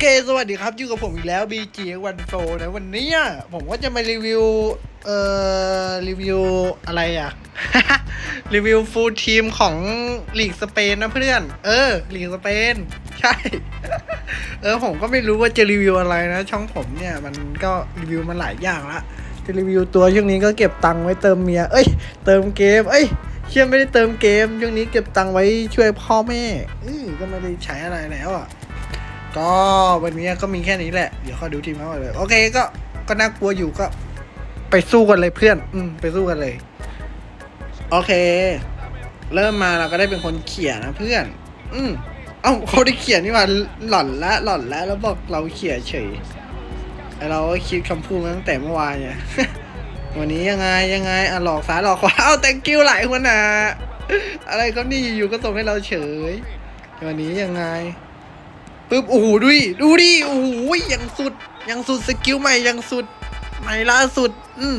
เค สวัสดีครับอยู่กับผมอีกแล้ว BG วันโฟนะวันนี้ผมก็จะมารีวิว เอ่อ รีวิวอะไรอะ รีวิวฟูลทีมของลีกสเปนนะเพื่อน เออลีกสเปน ใช่ เออ ผมก็ไม่รู้ว่าจะรีวิวอะไรนะ ช่องผมเนี่ยมันก็รีวิวมาหลายอย่างละจะรีวิวตัวช่วงนี้ก็เก็บตังค์ไว้เติมเมีย เอ้ย เติมเกม เอ้ยเชื่อไม่ได้เติมเกมช่วงนี้เก็บตังค์ไว้ช่วยพ่อแม่เออก็ไม่ได้ใช้อะไรแล้วอะ ก็วันนี้ก็มีแค่นี้แหละ เดี๋ยวขอดูทีมเขาเลย โอเคก็ก็น่ากลัวอยู่ก็ ไปสู้กันเลยเพื่อน อืมไปสู้กันเลย โอเค เริ่มมาเราก็ได้เป็นคนเขียนนะเพื่อน อืมเอ้าเขาได้เขียนนี่ว่าหล่อนละหล่อนล้วแล้วบอกเราเขียนเฉยเราคิดคำพูดมาตั้งแต่เมื่อวานเนี่ยวันนี้ยังไงยังไงอะหลอกซ้ายหลอกขวาเอ้า thank you หลายคนนะอะไรก็นี่อยู่ก็ส่งให้เราเฉย วันนี้ยังไง ปึ๊บโอ้โหดูดิดูดิโอ้โหยังสุดยังสุดสกิลใหม่ยังสุดใหม่ล่าสุด อืม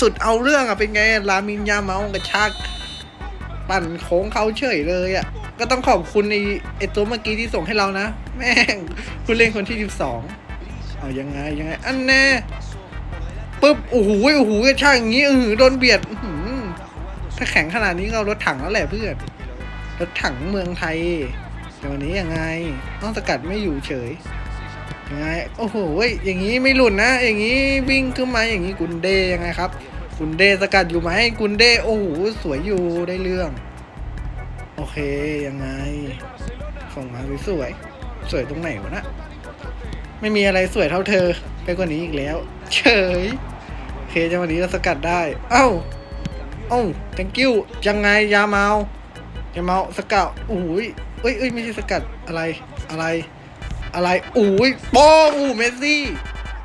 สุดเอาเรื่องอะเป็นไงลามินยาเมากระชากปั่นโค้งเขาเฉยเลยอะก็ต้องขอบคุณไอไอตัวเมื่อกี้ที่ส่งให้เรานะ แม่งคุณเล่นคนที่สิบสองเอายังไงยังไง อันแน่ปึ๊บโอ้โหโอ้โหกระชากอย่างงี้เออโดนเบียดถ้าแข็งขนาดนี้เอารถถังแล้วแหละเพื่อนรถถังเมืองไทย แต่วันนี้ยังไงต้องสกัดไม่อยู่เฉยยังไงโอ้โหอย่างนี้ไม่หลุดนะ อย่างนี้วิ่งขึ้นมาอย่างนี้กุนเดยังไงครับ กุนเดสกัดอยู่ไหมกุนเดโอ้โหสวยอยู่ได้เรื่อง โอเคยังไงส่งมาสวยสวยตรงไหนวะนะไม่มีอะไรสวยเท่าเธอ ไปกว่านี้อีกแล้ว เฉยโอเคจังหวะนี้เราสกัดได้ เอ้าเอ้า thank you ยังไงยาเมา ยาเมาสกัดโอ้ย เอ้ยเอ้ยไม่ใช่สกัดอะไรอะไรอะไรอุ้ยโป้งอู้เมสซี่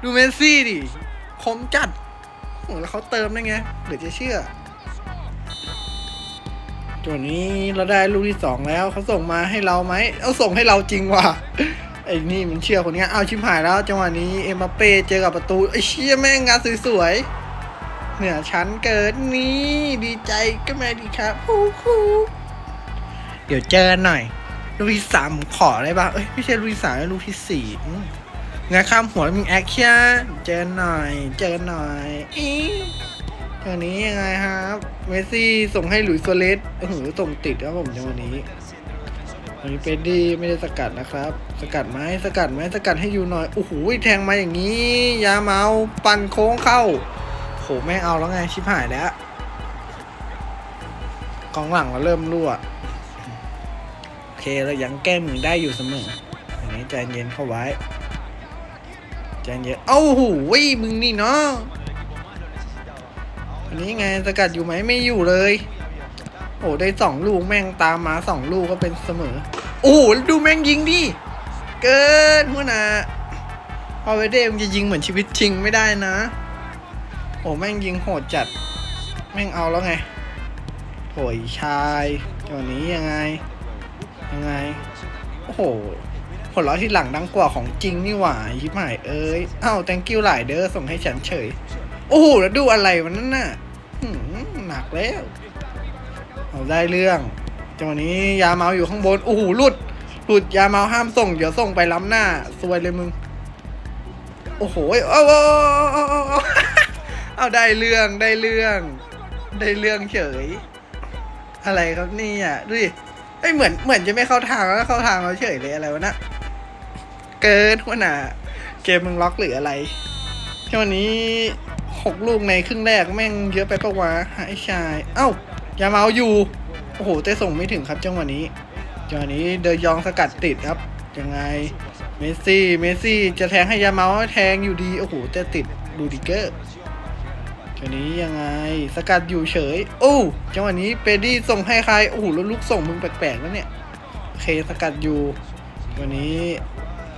ดูเมสซี่ดิคมจัดโอ้แล้วเขาเติมได้ไงเดี๋ยวจะเชื่อตัวนี้เราได้ลูกที่สองแล้วเขาส่งมาให้เราไหมเอาส่งให้เราจริงว่ะไอ้นี่มันเชื่อคนนี้เอาชิมหายแล้ว จังหวะนี้เอ็มบัปเป้เจอกับประตูไอ้เชี่ยแม่งงานสวยๆเหนือชั้นเกิดนี่ดีใจก็แม่ดีครับฮู้ฮู้เดี๋ยวเจอกันหน่อย ลูกที่สามผมขอได้ปะเอ้ยไม่ใช่ลูกที่สามลูกที่สี่งานข้ามหัวมีแอคชั่นเจอหน่อย เจอหน่อยอีตัวนี้ยังไงครับ เมสซี่ส่งให้หลุยส์โซเลสโอ้โหส่งติดครับผมในวันนี้วันนี้เปดดี้ไม่ได้สกัดนะครับ สกัดไหมสกัดไหมสกัดให้อยู่หน่อยโอ้โหแทงมาอย่างนี้ ยาเมาปั่นโค้งเข้าโหไม่เอาแล้วไงชิบหายแล้วกองหลังเราเริ่มรั่ว เคเรายังแก้มือได้อยู่เสมออันนี้ใจเย็นเข้าไว้ใจเย็นเอ้าหูวิมึงนี่เนาะอันนี้ไงสกัดอยู่ไหมไม่อยู่เลย โอ้ได้สองลูกแม่งตามมาสองลูกก็เป็นเสมอ โอ้โหดูแม่งยิงดิเกินหัวหนาพอเวเดมงจะยิงเหมือนชีวิตจริงไม่ได้นะ โอ้แม่งยิงโหดจัด แม่งเอาแล้วไงโถยชายตัวนี้ยังไง ยังไง โอ้โหผลลัพธ์ที่หลังดังกว่าของจริงนี่หว่ายิบหายเอ้ยอ้าว thank you หลายเด้อส่งให้ฉันเฉย โอ้โห แล้วดูอะไรวันนั้นน่ะหนักแล้วเอาได้เรื่องจังหวะนี้ยาเมาอยู่ข้างบน โอ้โหหลุด หลุดยาเมาห้ามส่ง เดี๋ยวส่งไปล้ำหน้าสวยเลยมึง โอ้โหเอาเอาเอาเอาได้เรื่องได้เรื่อง ได้เรื่องเฉย อะไรครับนี่อะดูดิ เอ้ยเหมือนเหมือนจะไม่เข้าทางแล้วเข้าทางเราเฉยเลยอะไรวะนะเกินหัวหน้าเกมมึงล็อกหรืออะไรแค่วันนี้หกลูกในครึ่งแรกแม่งเยอะไปปะวะไอ้ชาย เอ้าอย่าเมาอยู่โอ้โหแต่ส่งไม่ถึงครับจังหวะนี้จังหวะนี้เดยองสกัดติดครับยังไงเมสซี่เมสซี่จะแทงให้ยาเมาแทงอยู่ดีโอ้โหแต่ติดดูดิเกอร์ จังนี้ยังไงสกัดอยู่เฉย โอ้จังหวะนี้เปดี้ส่งให้ใครโอ้โหแล้วลูกส่งมึงแปลกๆแล้วเนี่ยโอเคสกัดอยู่วันนี้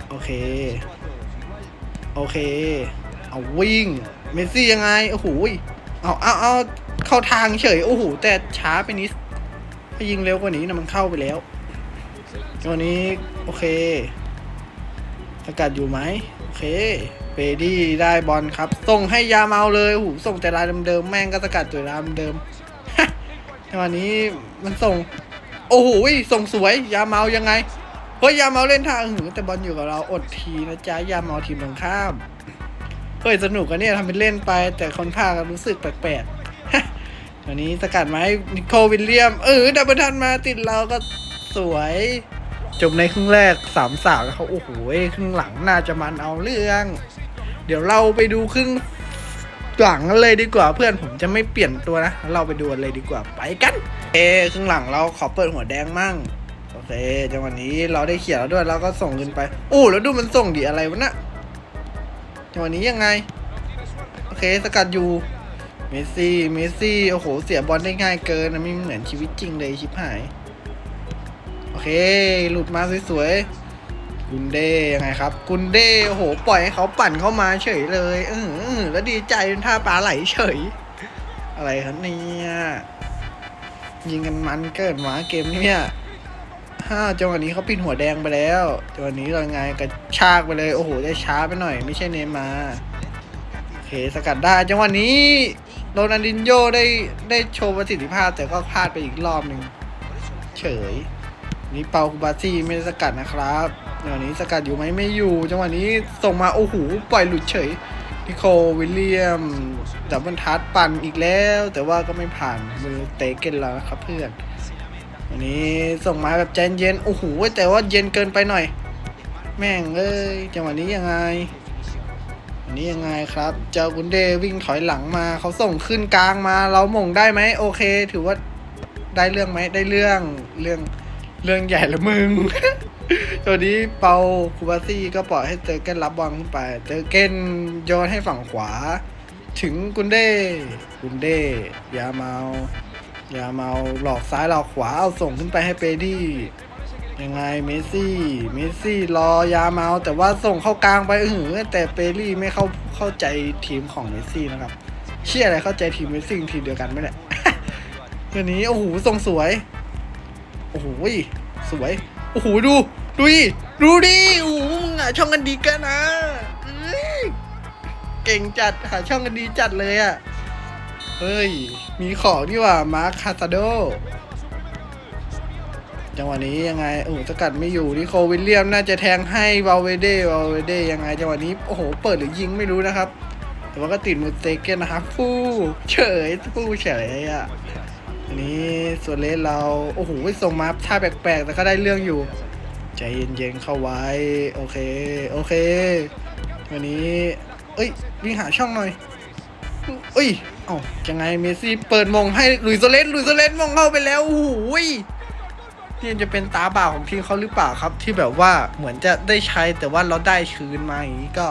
โอเค โอเค เอาวิ่ง เมสซี่ยังไงโอ้โหเอาเอาเอาเข้าทางเฉยโอ้โหแต่ช้าไปนิดถ้ายิงเร็วกว่านี้นะมันเข้าไปแล้วจังหวะนี้ โอเคสกัดอยู่ไหมโอเค เปดี้ได้บอลครับ ส่งให้ยาเมาเลยโอ้โหส่งแต่ลายเดิมๆแม่งก็สกัดตัวลายเดิมจังหวะนี้มันส่ง โอ้โหส่งสวย ยาเมายังไงเฮ้ยยาเมาเล่นทางหือแต่บอลอยู่กับเราอดทีนะจ๊ะยาเมาทีมตรงข้ามเฮ้ยสนุกกันเนี่ยทำเป็นเล่นไป แต่คนพากันรู้สึกแปลกๆวันนี้สกัดมาให้นิโควิลเลียม เออดับเบิลทันมาติดเราก็สวย จบในครึ่งแรกสามสาวเขาโอ้โหครึ่งหลังน่าจะมันเอาเรื่อง เดี๋ยวเราไปดูครึ่งหลังเลยดีกว่าเพื่อนผมจะไม่เปลี่ยนตัวนะ เราไปดูเลยดีกว่าไปกัน เอครึ่งหลังเราขอเปิดหัวแดงมั่งโอเคจังหวะนี้เราได้เขียนแล้วด้วยเราก็ส่งขึ้นไปโอ้แล้วดูมันส่งดีอะไรวะนะจังหวะนี้ยังไงโอเคสกัดอยู่เมสซี่เมสซี่โอ้โหเสียบอลได้ง่ายเกินนะไม่เหมือนชีวิตจริงเลยชิบหาย เค หลุดมาสวยๆกุนเดยังไงครับ กุนเดโอ้โห ปล่อยให้เขาปั่นเข้ามาเฉยเลยเออแล้วดีใจจนท่าปลาไหลเฉย อะไรครับเนี่ยยิงกันมันเกิดหมาเกมเนี่ยฮ่าจังหวะนี้เขาปิดหัวแดงไปแล้วจังหวะนี้เราไงกระชากไปเลย โอ้โหได้ช้าไปหน่อย ไม่ใช่เนมาโอเคสกัดได้จังหวะนี้โรนัลดินโยได้ได้โชว์ประสิทธิภาพแต่ก็พลาดไปอีกรอบหนึ่งเฉย นี่เปาคูบาซี่ไม่ได้สกัดนะครับจังหวะนี้สกัดอยู่ไหมไม่อยู่ จังหวะนี้ส่งมาโอ้โหปล่อยหลุดเฉยนิโคลวิลเลียมดับเบิลทัชปั่นอีกแล้ว แต่ว่าก็ไม่ผ่านมือเตะเกนแล้วนะครับเพื่อนวันนี้ส่งมาแบบใจเย็นโอ้โหแต่ว่าเย็นเกินไปหน่อย แม่งเอ้ยจังหวะนี้ยังไงวันนี้ยังไงครับ เจ้ากุนเดวิ่งถอยหลังมาเขาส่งขึ้นกลางมา เราหม่งได้ไหมโอเค ถือว่าได้เรื่องไหมได้เรื่องเรื่อง เรื่องใหญ่ละมึง ตัวนี้เปาคูบาซี่ก็ปล่อยให้เตอร์เกนรับบอลขึ้นไป เตอร์เกนโยนให้ฝั่งขวา ถึงกุนเด้ กุนเด้ ยาเมา ยาเมาหลอกซ้ายหลอกขวาเอาส่งขึ้นไปให้เปดี้ยังไงเมสซี่ เมสซี่รอยาเมาแต่ว่าส่งเข้ากลางไปเออแต่เปรี่ไม่เข้าเข้าใจทีมของเมสซี่นะครับ เชื่ออะไรเข้าใจทีมเมสซี่ทีมเดียวกันไหมเนี่ยตัวนี้โอ้โหทรงสวย โอ้โหสวย โอ้โหดู ดูดิ ดูดิโอ้โหมึงอะช่องกันดีกันนะเก่งจัดหาช่องกันดีจัดเลยอะเฮ้ย มีของนี่ว่ามาร์คคาซาโด จังหวะนี้ยังไงโอ้โหสกัดไม่อยู่นิโคลวิลเลียมน่าจะแทงให้วาเวเดวาเวเดยังไง จังหวะนี้โอ้โห เปิดหรือยิงไม่รู้นะครับ แต่ว่าก็ติดมือเตเกนนะครับฟู่เฉยฟู่เฉยอะ อันนี้ส่วนเลนเรา โอ้โหส่งมาท่าแปลกๆ แต่ก็ได้เรื่องอยู่ ใจเย็นๆเข้าไว้ โอเค โอเค วันนี้ เอ้ย วิ่งหาช่องหน่อย เอ้ย เอ้ายังไงเมซี่เปิดมงให้ลุยโซเลสลุยโซเลสมงเข้าไปแล้วโอ้โหนี่จะเป็นตาบ่าของทีมเขาหรือเปล่าครับ ที่แบบว่าเหมือนจะได้ใช้แต่ว่าเราได้คืนมาอย่างนี้ก็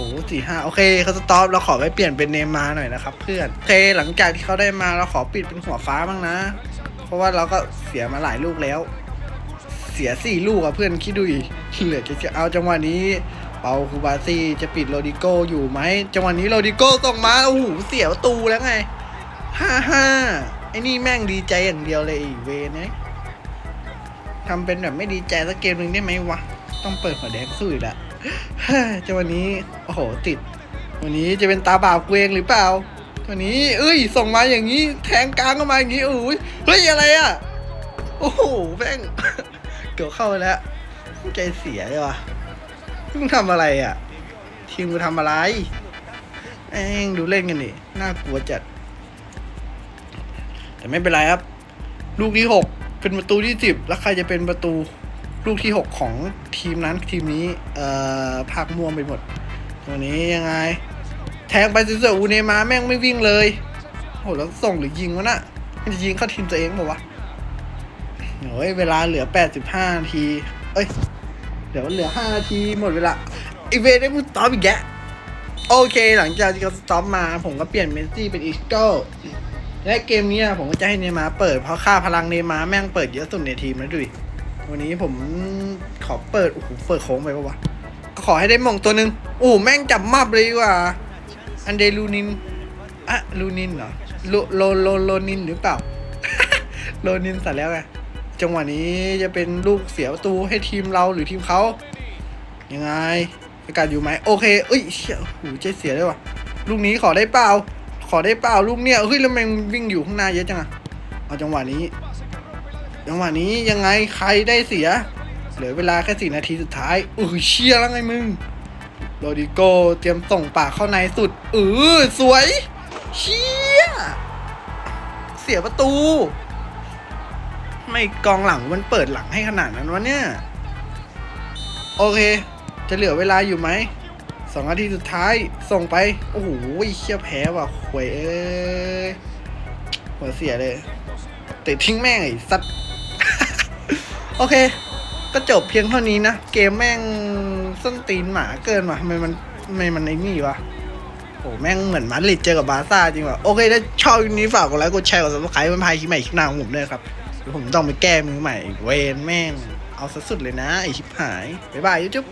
อ้สี่ห้าโอเคเขาสต็อปเราขอไปเปลี่ยนเป็นเนมาร์หน่อยนะครับ เพื่อนโอเคหลังจากที่เขาได้มาเราขอปิดเป็นหัวฟ้าบ้างนะ เพราะว่าเราก็เสียมาหลายลูกแล้ว เสียสี่ลูกอะเพื่อนคิดดูอีกเหลือจะเอาจังหวะนี้เปาคูบาซี่จะปิดโรดิโกอยู่ไหมจังหวะนี้โรดิโกส่งมาโอ้โหเสียประตูแล้วไงห้าห้าไอ้นี่แม่งดีใจอย่างเดียวเลยอีเวนะทำเป็นแบบไม่ดีใจสักเกมหนึ่งได้ไหมวะ ต้องเปิดหัวแดงสู้อีกละ จังหวะนี้ โอ้โห ติด วันนี้จะเป็นตาบาปเกวงหรือเปล่าวันนี้ เอ้ย ส่งมาอย่างนี้ แทงกลางเข้ามาอย่างนี้โอ้ยเฮ้ย อะไรอะ โอ้โหแม่งเกือบเข้าแล้ว ใจเสียเลยว่ะมึงทำอะไรอะ ทีมกูทำอะไรแม่งดูเล่นกันดิน่ากลัวจัด แต่ไม่เป็นไรครับ ลูกที่หกเป็นประตูที่สิบแล้วใครจะเป็นประตู ลูกที่หกของทีมนั้นทีมนี้ เอ่อภาคม่วงไปหมดตัวนี้ยังไง แทงไปสวยๆอูเนมาแม่งไม่วิ่งเลยโหแล้วส่งหรือยิงวะน่ะมันจะยิงเข้าทีมตัวเองเปล่าวะโอ้ยเวลาเหลือแปดสิบห้านาที เอ้ย เดี๋ยวเหลือห้านาทีหมดเวลาอีเวนได้มุดตอปอีกแกโอเค หลังจากที่เขาสต็อปมา ผมก็เปลี่ยนเมสซี่เป็นอีสโก้และเกมนี้ผมก็จะให้เนมาเปิดเพราะค่าพลังเนมาแม่งเปิดเยอะสุดในทีมแล้วดูดิ วันนี้ผมขอเปิดโอ้โหเปิดโค้งไปปะวะขอให้ได้มองตัวหนึ่งโอ้โหแม่งจับมับเลยดีกว่า อันเดลูนินอะลูนินเหรอโลโลโลโลนินหรือเปล่า โลนินสัตว์แล้วไงจังหวะนี้จะเป็นลูกเสียประตูให้ทีมเราหรือทีมเขายังไงประกาศอยู่ไหมโอเคเอ้ยเชี่ยโอ้โหใจเสียเลยว่ะลูกนี้ขอได้เปล่า ขอได้เปล่าลูกเนี้ยเฮ้ยแล้วแมันวิ่งอยู่ข้างหน้าเยอะจังอะเอาจังหวะนี้ จังหวะนี้ยังไงใครได้เสีย เหลือเวลาแค่สี่นาทีสุดท้ายเออเชียแล้วไงมึงโรดิโกเตรียมส่งปากเข้าในสุดเออสวยเชียเสียประตู ไม่กองหลังมันเปิดหลังให้ขนาดนั้นวะเนี่ย โอเค จะเหลือเวลาอยู่ไหมสองนาทีสุดท้ายส่งไป โอ้โหเชี่ยแพ้ว่ะหวยเอ้ยหัวเสียเลยเตะทิ้งแม่งไอ้สัตว์ โอเค ก็จบเพียงเท่านี้นะ เกมแม่งส้นตีนหมาเกินว่ะทำไมมันทำไมมันไอ้นี่วะโอ้แม่งเหมือนมาดริดเจอกับบาซ่าจริงว่ะ โอเค ถ้าชอบคลิปนี้ฝากกดไลค์กดแชร์กดซับสไครต์มันพายคลิปใหม่คลิปหน้าของผมด้วยครับเดี๋ยวผมต้องไปแก้มือใหม่ เวนแม่ง เอาสุดเลยนะ ไอชิบหาย บ๊ายบายยูทูบ